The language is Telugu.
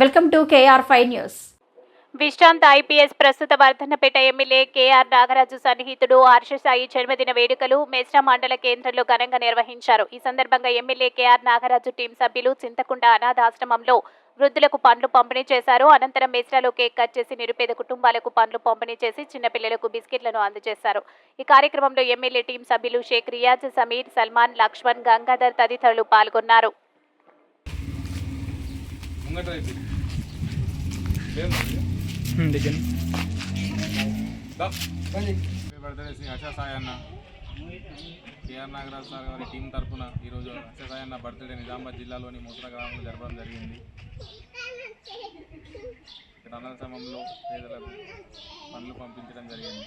Welcome to KR five news. విశ్రాంత ఐపీఎస్ ప్రస్తుత వర్ధన్నపేట ఎమ్మెల్యే కేఆర్ నాగరాజు సన్నిహితుడు హర్షసాయి జన్మదిన వేడుకలు మేస్రా మండల కేంద్రంలో ఘనంగా నిర్వహించారు. ఈ సందర్భంగా ఎమ్మెల్యే కేఆర్ నాగరాజు టీం సభ్యులు చింతకుండ అనాథాశ్రమంలో వృద్ధులకు పండ్లు పంపిణీ చేశారు. అనంతరం మేస్రాలో కేక్ కట్ చేసి నిరుపేద కుటుంబాలకు పండ్లు పంపిణీ చేసి చిన్నపిల్లలకు బిస్కెట్లను అందజేశారు. ఈ కార్యక్రమంలో ఎమ్మెల్యే టీం సభ్యులు షేక్ రియాజ్ సమీర్ సల్మాన్ లక్ష్మణ్ గంగాధర్ తదితరులు పాల్గొన్నారు. అన్న కేఆర్ నాగరాజు సార్ గారి టీం తరఫున ఈరోజు హర్ష సాయి అన్న బర్త్డే నిజామాబాద్ జిల్లాలోని మూసర గ్రామంలో జరపడం జరిగింది. ఇక్కడ అనాథాశ్రమంలో పేదలకు పనులు పంపించడం జరిగింది.